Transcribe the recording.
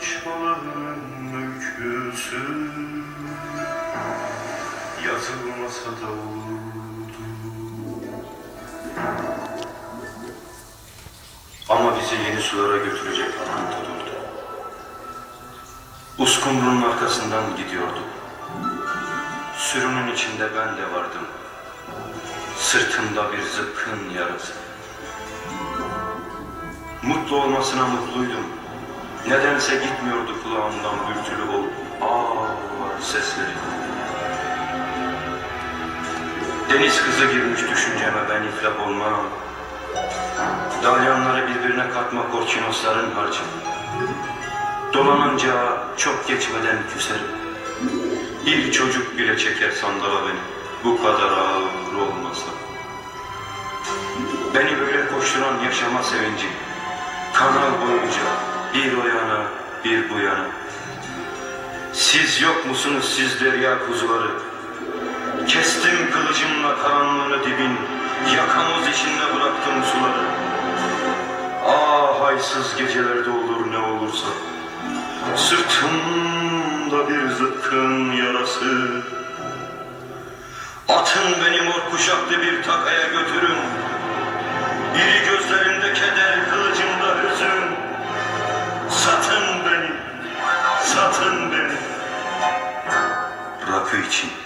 çağların öyküsü Yazılmasa da olurdu. Ama bizi yeni sulara götürecek akıntı durdu Uskumru'nun arkasından gidiyordu Sürünün içinde ben de vardım. Sırtımda bir zıpkın yarası Mutlu olmasına mutluydum. Nedense gitmiyordu kulağımdan gürültülü o ağır sesleri. Deniz kızı girmiş düşünceme ben iflah olmam. Dalyanları birbirine katma korçinosların harcı. Dolanınca çok geçmeden küserim. Bir çocuk bile çeker sandala beni. Bu kadar ağır olmasa. Beni böyle koşturan yaşama sevinci. Kanal bir bu yana. Siz yok musunuz siz derya kuzuları? Kestim kılıcımla karanlığı dibin, yakamoz içinde bıraktım suları. Ah haysız gecelerde olur ne olursa. Sırtımda bir zıpkın yarası. Atın beni mor kuşaklı bir takaya götürün. İri gözlerinde Satın beni,